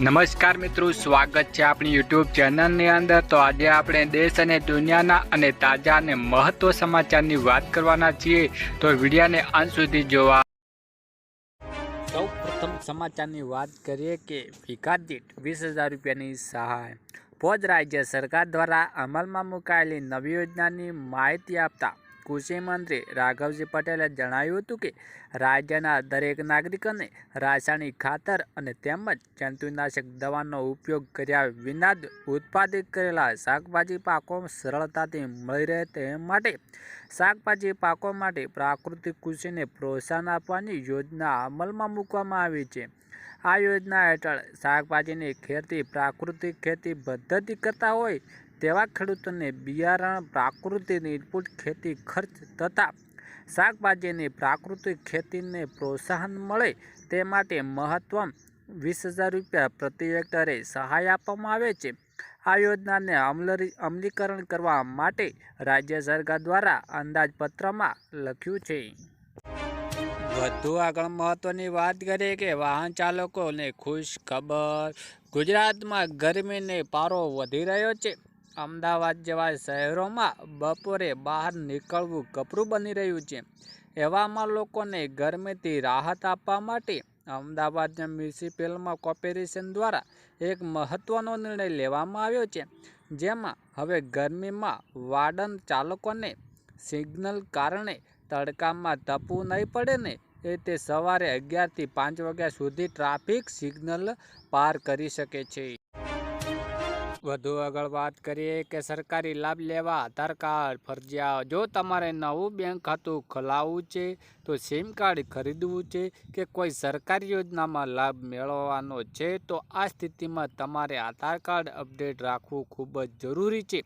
નમસ્કાર મિત્રો, સ્વાગત છે આપણી યુટ્યુબ ચેનલની અંદર. તો આજે આપણે દેશ અને દુનિયાના અને તાજા અને મહત્વ સમાચારની વાત કરવાના છીએ. તો વિડીયાને અંત સુધી જોવા. સૌ પ્રથમ સમાચારની વાત કરીએ કે વિકાસ દીઠ વીસ હજાર રૂપિયાની સહાય. ભોજ રાજ્ય સરકાર દ્વારા અમલમાં મુકાયેલી નવી યોજનાની માહિતી આપતા કૃષિ મંત્રી રાઘવજી પટેલે જણાવ્યું હતું કે, રાજ્યના દરેક નાગરિકોને રાસાયણિક ખાતર અને તેમજ જંતુનાશક દવાનો ઉપયોગ કર્યા વિના જ ઉત્પાદિત કરેલા શાકભાજી પાકો સરળતાથી મળી રહે તે માટે શાકભાજી પાકો માટે પ્રાકૃતિક કૃષિને પ્રોત્સાહન આપવાની યોજના અમલમાં મૂકવામાં આવી છે. આ યોજના હેઠળ શાકભાજીની ખેતી પ્રાકૃતિક ખેતી પદ્ધતિ કરતા હોય તેવા ખેડૂતોને બિયારણ, પ્રાકૃતિક ઇનપુટ ખેતી ખર્ચ તથા શાકભાજીની પ્રાકૃતિક ખેતીને પ્રોત્સાહન મળે તે માટે મહત્તમ વીસ હજાર રૂપિયા પ્રતિ હેક્ટરે સહાય આપવામાં આવે છે. આ યોજનાને અમલીકરણ કરવા માટે રાજ્ય સરકાર દ્વારા અંદાજપત્રમાં લખ્યું છે. વધુ આગળ મહત્વની વાત કરીએ કે વાહન ચાલકોને ખુશ ખબર ગુજરાતમાં ગરમીને પારો વધી રહ્યો છે. અમદાવાદ જેવા શહેરોમાં બપોરે બહાર નીકળવું કપરું બની રહ્યું છે. એવામાં લોકોને ગરમીથી રાહત આપવા માટે અમદાવાદના મ્યુનિસિપલમાં કોર્પોરેશન દ્વારા એક મહત્ત્વનો નિર્ણય લેવામાં આવ્યો છે. જેમાં હવે ગરમીમાં વાડન ચાલકોને સિગ્નલ કારણે તડકામાં તપવું નહીં પડે ને એ તે સવારે અગિયારથી પાંચ વાગ્યા સુધી ટ્રાફિક સિગ્નલ પાર કરી શકે છે. વધુ આગળ વાત કરીએ કે સરકારી લાભ લેવા આધાર કાર્ડ, ફરજિયાત, જો તમારે નવું બેંક ખાતું ખોલાવવું છે, તો સિમ કાર્ડ ખરીદવું છે કે કોઈ સરકારી યોજનામાં લાભ મેળવવાનો છે, તો આ સ્થિતિમાં તમારે આધાર કાર્ડ અપડેટ રાખવું ખૂબ જ જરૂરી છે.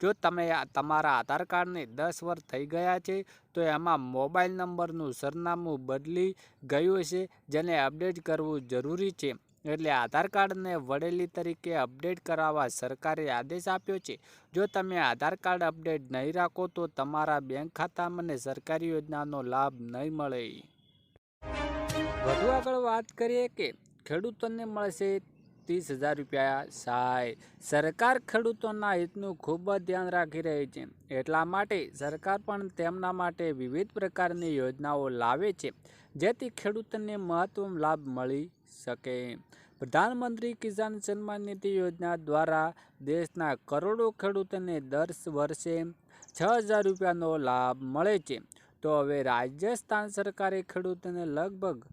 જો તમે તમારા આધાર કાર્ડને દસ વર્ષ થઈ ગયા છે, તો એમાં મોબાઈલ નંબરનું સરનામું બદલી ગયું છે જેને અપડેટ કરવું જરૂરી છે. એટલે આધાર કાર્ડને વડેલી તરીકે અપડેટ કરાવવા સરકારે આદેશ આપ્યો છે. જો તમે આધાર કાર્ડ અપડેટ નહીં રાખો તો તમારા બેંક ખાતામાં સરકારી યોજનાનો લાભ નહીં મળે. વધુ આગળ વાત કરીએ કે ખેડૂતોને મળશે ત્રીસ હજાર રૂપિયા સહાય. સરકાર ખેડૂતોના હિતનું ખૂબ જ ધ્યાન રાખી રહી છે. એટલા માટે સરકાર પણ તેમના માટે વિવિધ પ્રકારની યોજનાઓ લાવે છે. જેથી ખેડૂતોને મહત્વ લાભ મળી શકે. પ્રધાનમંત્રી કિસાન સન્માન નિધિ યોજના દ્વારા દેશના કરોડો ખેડૂતોને દર વર્ષે છ હજાર રૂપિયાનો લાભ મળે છે. તો હવે રાજસ્થાન સરકારે ખેડૂતોને લગભગ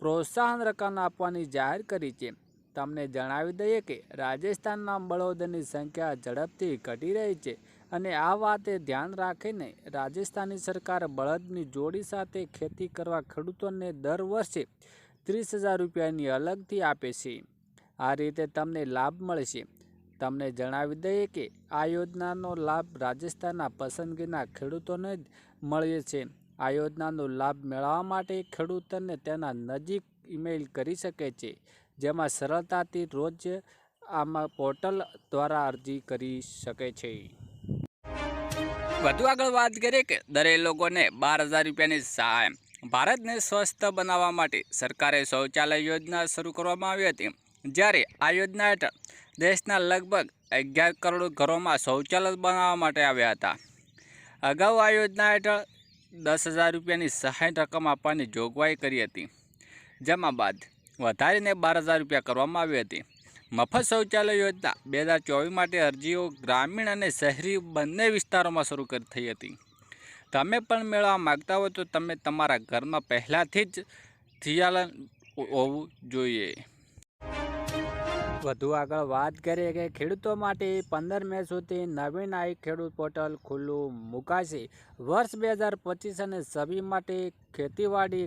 પ્રોત્સાહન રકમ આપવાની જાહેર કરી છે. તમને જણાવી દઈએ કે રાજસ્થાનના બળદની સંખ્યા ઝડપથી ઘટી રહી છે અને આ વાતે ધ્યાન રાખીને રાજસ્થાની સરકાર બળદની જોડી સાથે ખેતી કરવા ખેડૂતોને દર વર્ષે ત્રીસ હજાર રૂપિયાની અલગથી આપે છે. આ રીતે તમને લાભ મળશે. તમને જણાવી દઈએ કે આ યોજનાનો લાભ રાજસ્થાનના પસંદગીના ખેડૂતોને જ મળે છે. આ યોજનાનો લાભ મેળવવા માટે ખેડૂતોને તેના નજીક ઈમેલ કરી શકે છે, જેમાં સરળતાથી રોજ આમાં પોર્ટલ દ્વારા અરજી કરી શકે છે. વધુ આગળ વાત કરીએ કે દરેક લોકોને બાર હજાર રૂપિયાની સહાય. ભારતને સ્વસ્થ બનાવવા માટે સરકારે શૌચાલય યોજના શરૂ કરવામાં આવી હતી. જ્યારે આ યોજના હેઠળ દેશના લગભગ અગિયાર કરોડ ઘરોમાં શૌચાલય બનાવવા માટે આવ્યા હતા. અગાઉ આ યોજના હેઠળ દસ હજાર રૂપિયાની સહાય રકમ આપવાની જોગવાઈ કરી હતી, જેમાં બાદ વધારીને બાર હજાર રૂપિયા કરવામાં આવી હતી. મફત શૌચાલય યોજના બે હજાર ચોવીસ માટે અરજીઓ ગ્રામીણ અને શહેરી બંને વિસ્તારોમાં શરૂ કરી થઈ હતી. તમે પણ મેળવવા માગતા હોય તો તમે તમારા ઘરમાં પહેલાંથી જ થિયાલન હોવું જોઈએ. વધુ આગળ વાત કરીએ કે ખેડૂતો માટે પંદર મે સુધી નવીન આઈ ખેડૂત પોર્ટલ ખુલ્લું મુકાશે. વર્ષ બે હજાર પચીસ અને છવ્વીસ માટે ખેતીવાડી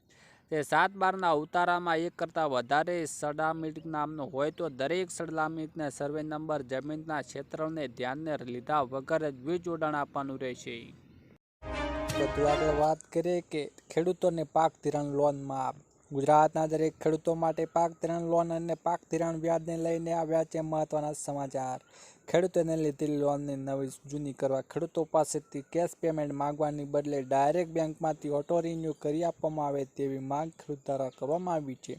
તે સાત બારના ઉતારામાં એક કરતાં વધારે સડામીટ નામનો હોય તો દરેક સડામીટને સર્વે નંબર જમીનના ક્ષેત્રને ધ્યાનને લીધા વગર જ વીજ જોડાણ આપવાનું રહેશે. બધું આગળ વાત કરીએ કે ખેડૂતોને પાક ધિરાણ લોનમાં ગુજરાતના દરેક ખેડૂતો માટે પાક ધિરાણ લોન અને પાક ધિરાણ વ્યાજને લઈને આવ્યા છે મહત્વના સમાચાર. ખેડૂતોને લીધેલી લોનની નવી જૂની કરવા ખેડૂતો પાસેથી કેશ પેમેન્ટ માંગવાની બદલે ડાયરેક્ટ બેંકમાંથી ઓટો રિન્યૂ કરી આપવામાં આવે તેવી માંગ ખેડૂત દ્વારા કરવામાં આવી છે.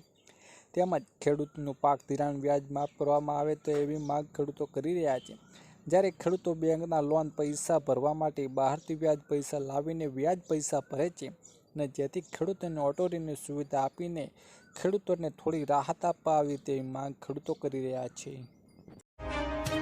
તેમજ ખેડૂતનું પાક ધિરાણ વ્યાજ માફ કરવામાં આવે તો એવી માંગ ખેડૂતો કરી રહ્યા છે. જ્યારે ખેડૂતો બેંકના લોન પૈસા ભરવા માટે બહારથી વ્યાજ પૈસા લાવીને વ્યાજ પૈસા ભરે છે અને જેથી ખેડૂતોને ઓટો રિન્યૂ સુવિધા આપીને ખેડૂતોને થોડી રાહત આપવા આવી તેવી માંગ ખેડૂતો કરી રહ્યા છે.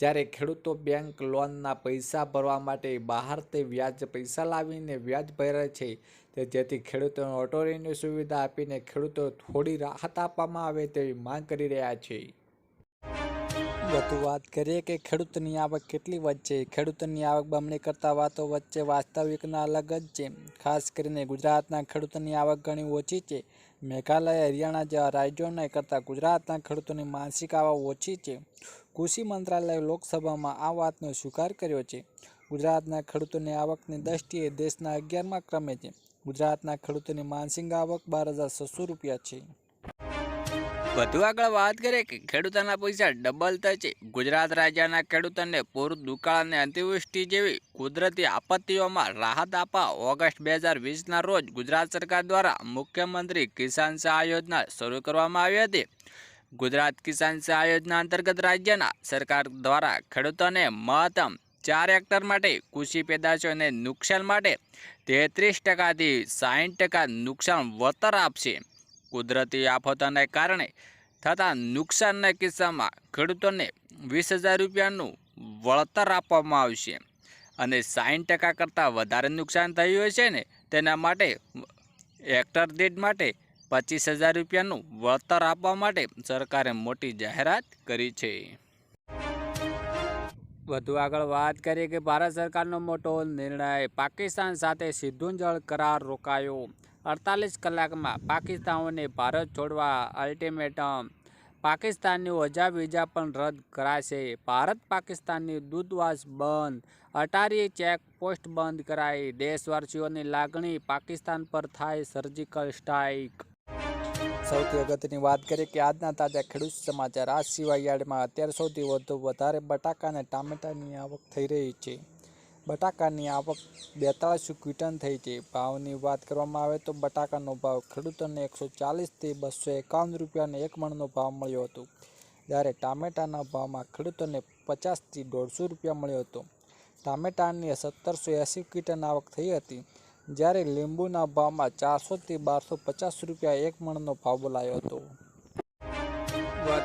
જ્યારે ખેડૂતો બેંક લોનના પૈસા ભરવા માટે બહારથી વ્યાજ પૈસા લાવીને વ્યાજ ભરે છે, તે જેથી ખેડૂતોને ઓટો રિન્યૂ સુવિધા આપીને ખેડૂતો થોડી રાહત આપવામાં આવે તેવી માંગ કરી રહ્યા છે. વધુ વાત કરીએ કે ખેડૂતની આવક કેટલી વધશે? ખેડૂતોની આવક બમણી કરતા વાતો વચ્ચે વાસ્તવિકના અલગ જ છે. ખાસ કરીને ગુજરાતના ખેડૂતોની આવક ઘણી ઓછી છે. મેઘાલય, હરિયાણા જેવા રાજ્યોને કરતાં ગુજરાતના ખેડૂતોની માનસિક આવક ઓછી છે. કૃષિ મંત્રાલયે લોકસભામાં આ વાતનો સ્વીકાર કર્યો છે. ગુજરાતના ખેડૂતોની આવકની દ્રષ્ટિએ દેશના અગિયારમાં ક્રમે છે. ગુજરાતના ખેડૂતોની માનસિક આવક બાર હજાર છસો રૂપિયા છે. વધુ આગળ વાત કરીએ કે ખેડૂતોના પૈસા ડબલ થશે. ગુજરાત રાજ્યના ખેડૂતોને પૂર, દુકાળ અને અતિવૃષ્ટિ જેવી કુદરતી આપત્તિઓમાં રાહત આપવા ઓગસ્ટ બે હજાર વીસના રોજ ગુજરાત સરકાર દ્વારા મુખ્યમંત્રી કિસાન સહાય યોજના શરૂ કરવામાં આવી હતી. ગુજરાત કિસાન સહાય યોજના અંતર્ગત રાજ્યના સરકાર દ્વારા ખેડૂતોને મહત્તમ ચાર હેક્ટર માટે કૃષિ પેદાશોને નુકસાન માટે તેત્રીસ ટકાથી સાઠ ટકા નુકસાન વળતર આપશે. કુદરતી આફતોને કારણે થતા નુકસાનના કિસ્સામાં ખેડૂતોને વીસ હજાર રૂપિયાનું વળતર આપવામાં આવશે. અને સાઠ ટકા કરતાં વધારે નુકસાન થયું હોય છે ને, તેના માટે હેક્ટર દીઠ માટે પચીસ હજાર રૂપિયાનું વળતર આપવા માટે સરકારે મોટી જાહેરાત કરી છે. વધુ આગળ વાત કરીએ કે ભારત સરકારનો મોટો નિર્ણય પાકિસ્તાન સાથે સીધું જળ કરાર રોકાયો. અડતાલીસ કલાકમાં પાકિસ્તાનોને ભારત છોડવા અલ્ટિમેટમ. પાકિસ્તાનની ઓજા વિઝા પણ રદ કરાશે. ભારત પાકિસ્તાનની દૂતાવાસ બંધ. અટારી ચેક પોસ્ટ બંધ કરાઈ. દેશવાસીઓની લાગણી પાકિસ્તાન પર થાય સર્જિકલ સ્ટ્રાઇક. સૌથી અગત્યની વાત કરીએ કે આજના તાજા ખેડૂત સમાચાર આ સિવાય યાર્ડમાં અત્યાર સૌથી વધુ વધારે બટાકા અને ટામેટાની આવક થઈ રહી છે. બટાકાની આવક બેતાળીસ ક્વિન્ટલ થઈ છે? ભાવની વાત કરવામાં આવે તો બટાકાનો ભાવ ખેડૂતોને એકસો ચાલીસથી બસો એકાવન રૂપિયાને એક મણનો ભાવ મળ્યો હતો. જ્યારે ટામેટાના ભાવમાં ખેડૂતોને પચાસથી દોઢસો રૂપિયા મળ્યો હતો. ટામેટાની સત્તરસો એંસી ક્વિન્ટલ આવક થઈ હતી. જ્યારે લીંબુના ભાવમાં ચારસોથી બારસો પચાસ રૂપિયા એક મણનો ભાવ બોલાયો હતો.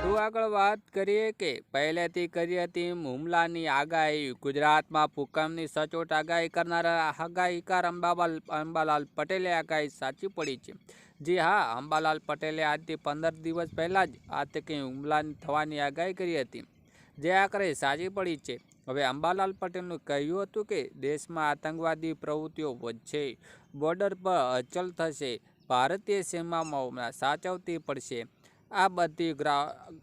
વધુ આગળ વાત કરીએ કે પહેલેથી કરી હતી હુમલાની આગાહી. ગુજરાતમાં ભૂકંપની સચોટ આગાહી કરનારા આગાહીકાર અંબાલાલ અંબાલાલ પટેલે આગાહી સાચી પડી છે. જી હા, અંબાલાલ પટેલે આજથી પંદર દિવસ પહેલાં જ આતંકી હુમલાની થવાની આગાહી કરી હતી. જે આખરે સાચી પડી છે. હવે અંબાલાલ પટેલનું કહ્યું હતું કે દેશમાં આતંકવાદી પ્રવૃત્તિઓ વધશે બોર્ડર પર અચલ થશે, ભારતીય સીમામાં સાચવતી પડશે. આ બધી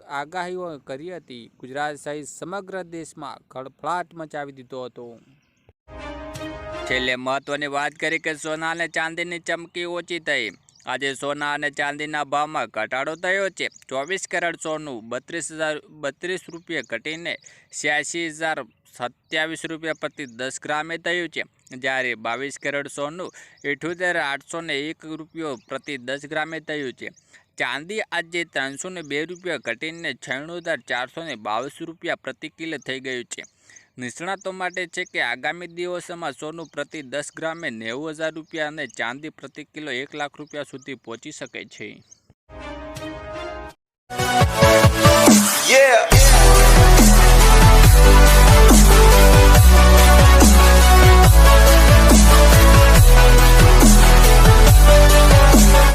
આગાહીઓ કરી હતી. ગુજરાત સહિત સમગ્ર દેશમાં ખળફળાટ મચાવી દીધો હતો. છેલ્લે મહત્વની વાત કરી કે સોના અને ચાંદીની ચમકી ઓછી થઈ. આજે સોના અને ચાંદીના ભાવમાં ઘટાડો થયો છે. ચોવીસ કેરેટ સોનું બત્રીસ હજાર, બત્રીસ રૂપિયા ઘટીને છ્યાસી હજાર સત્યાવીસ રૂપિયા પ્રતિ દસ ગ્રામે થયું છે. જ્યારે બાવીસ કેરેટ સોનું ઇઠોતેર આઠસો ને એક રૂપિયો પ્રતિ દસ ગ્રામે થયું છે. ચાંદી આજે ત્રણસો બે રૂપિયા ઘટીને છન્નું હજાર ચારસો બાવીસ રૂપિયા પ્રતિ કિલો થઈ ગયું છે નિષ્ણાતો માટે છે કે આગામી દિવસોમાં સોનું પ્રતિ દસ ગ્રામે નેવું હજાર રૂપિયા અને ચાંદી પ્રતિ કિલો એક લાખ રૂપિયા સુધી પહોંચી શકે છે.